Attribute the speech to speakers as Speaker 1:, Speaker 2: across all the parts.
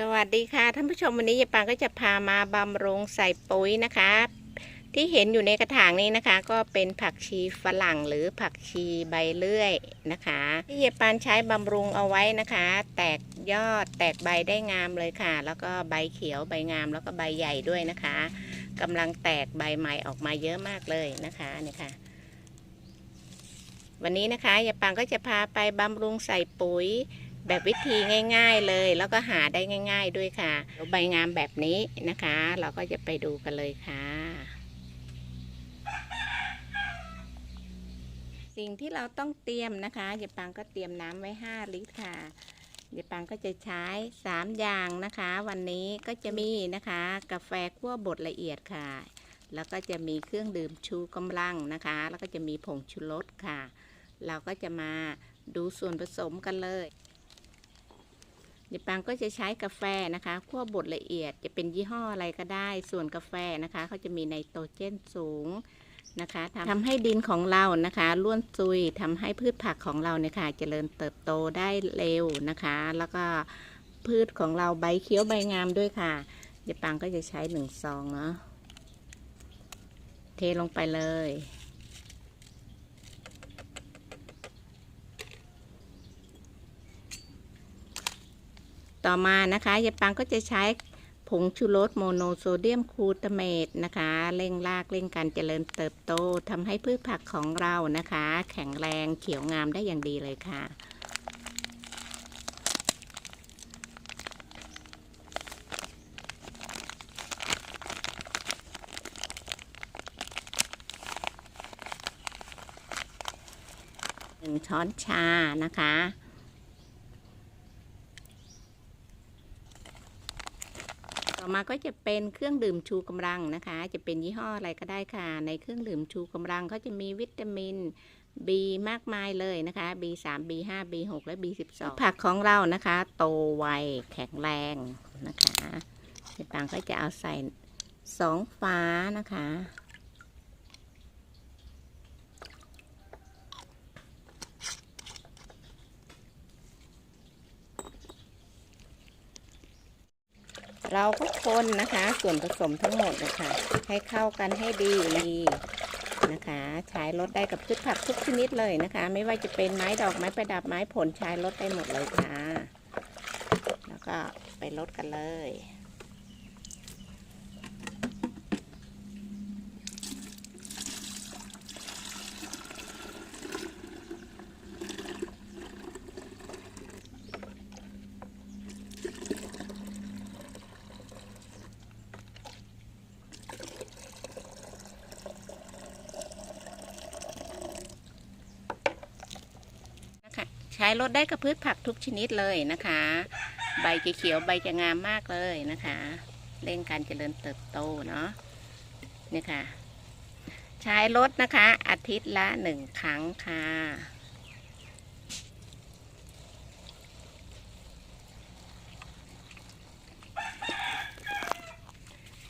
Speaker 1: สวัสดีค่ะท่านผู้ชมวันนี้ยายปางก็จะพามาบำรุงใส่ปุ๋ยนะคะ ที่เห็นอยู่ในกระถางนี้นะคะ ก็เป็นผักชีฝรั่งหรือผักชีใบเลื่อยนะคะ ที่ยายปานใช้บำรุงเอาไว้นะคะ แตกยอดแตกใบได้งามเลยค่ะ แล้วก็ใบเขียวใบงามแล้วก็ใบใหญ่ด้วยนะคะกำลังแตกใบใหม่ออกมาเยอะมากเลยนะคะนี่ค่ะ วันนี้นะคะยายปางก็จะพาไปบำรุงใส่ปุ๋ย แบบวิธีง่าย ๆเลย แล้วก็หาได้ง่าย ๆ ด้วยค่ะใบงามแบบนี้นะคะ เราก็จะไปดูกันเลยค่ะ สิ่งที่เราต้องเตรียมนะคะยายปังก็เตรียมน้ำไว้ 5 ลิตรค่ะยายปังก็จะใช้ 3 อย่างนะคะ วันนี้ก็จะมีนะคะ กาแฟคั่วบดละเอียดค่ะ แล้วก็จะมีเครื่องดื่มชูกำลังนะคะ แล้วก็จะมีผงชูรสค่ะ เราก็จะมาดูส่วนผสมกันเลย ยปังก็จะใช้กาแฟนะคะคั่วบดละเอียดจะเป็นยี่ห้ออะไรก็ได้ ส่วนกาแฟนะคะเขาจะมีไนโตรเจนสูงนะคะทำทำให้ดินของเรานะคะล้วนซุยทำให้พืชผักของเราเนี่ยค่ะเจริญเติบโตได้เร็วนะคะ แล้วก็พืชของเราใบเขียวใบงามด้วยค่ะเดียปังก็จะใช้หนึ่งซองเนาะเทลงไปเลย ต่อมานะคะยายปังก็จะใช้ผงชูรสโมโนโซเดียมคูตาเมตนะคะเร่งรากเร่งการเจริญเติบโตทำให้พืชผักของเรานะคะ แข็งแรงเขียวงามได้อย่างดีเลยค่ะหนึ่งช้อนชานะคะ ต่อมาก็จะเป็นเครื่องดื่มชูกำลังนะคะ จะเป็นยี่ห้ออะไรก็ได้ค่ะ ในเครื่องดื่มชูกำลังเขาจะมีวิตามิน B มากมายเลยนะคะ B3 B5 B6 และ B12 ผักของเรานะคะ โตไวแข็งแรงนะคะเดี๋ยวปังก็จะเอาใส่สองฟ้านะคะ เราก็คนนะคะ ส่วนผสมทั้งหมดนะคะ ให้เข้ากันให้ดีนะคะ ใช้รดได้กับพืชผักทุกชนิดเลยนะคะ ไม่ว่าจะเป็นไม้ดอกไม้ประดับไม้ผลใช้รดได้หมดเลยค่ะ แล้วก็ไปลดกันเลย ใช้ลดได้กับพืชผักทุกชนิดเลยนะคะ ใบจะเขียวใบจะงามมากเลยนะคะ เร่งการเจริญเติบโตเนาะนี่ค่ะ ใช้ลดนะคะ อาทิตย์ละหนึ่งครั้งค่ะ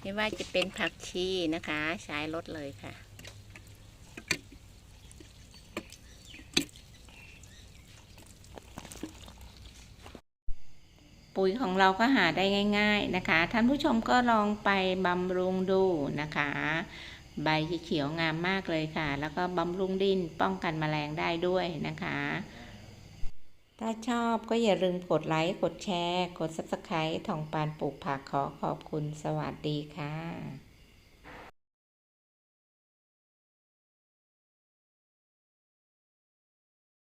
Speaker 1: ไม่ว่าจะเป็นผักชีนะคะ ใช้ลดเลยค่ะ ปุ๋ยของเราก็หาได้ง่าย ๆนะคะ ท่านผู้ชมก็ลองไปบำรุงดูนะคะ ใบเขียวงามมากเลยค่ะ แล้วก็บำรุงดินป้องกันแมลงได้ด้วยนะคะ ถ้าชอบก็อย่าลืมกดไลค์ กดแชร์ กด subscribe ทองปานปลูกผักขอขอบคุณสวัสดีค่ะ